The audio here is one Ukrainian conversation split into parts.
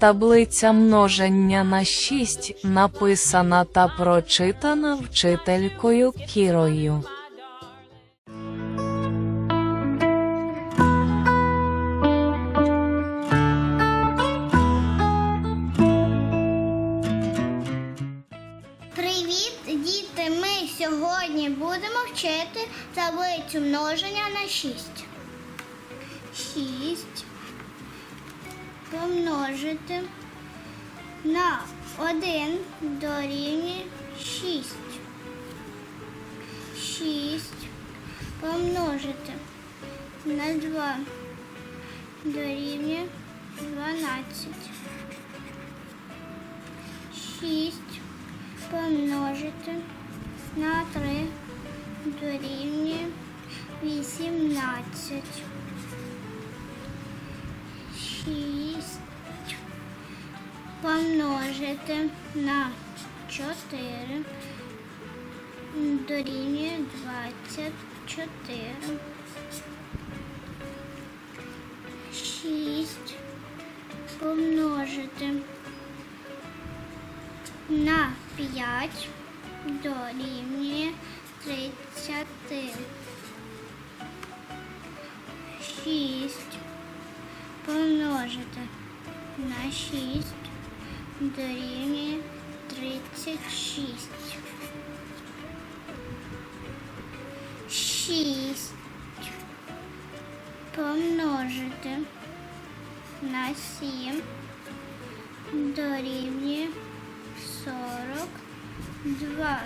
Таблиця множення на 6 написана та прочитана вчителькою Кірою. Привіт, діти! Ми сьогодні будемо вчити таблицю множення на 6. 6 помножити на 1 дорівнює 6. 6 помножити на 2 дорівнює 12. 6 помножити на 3 дорівнює 18. 6 помножити на 4 дорівнює 24. 6 помножити на 5 дорівнює помножити на 6 дорівнює 36. 6 помножити на 7 дорівнює 42.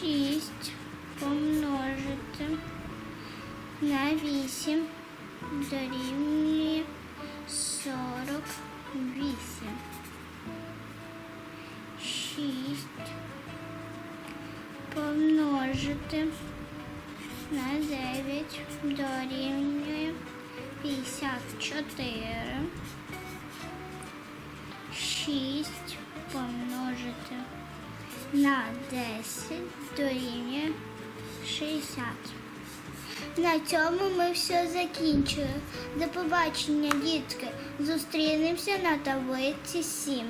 6 помножити на 8 дорівнює 48. 6 помножити на 9 дорівнює 54. 6 помножити на 10 дорівнює 60. На цьому ми все закінчили. До побачення, дітки. Зустрінемося на таблиці 7.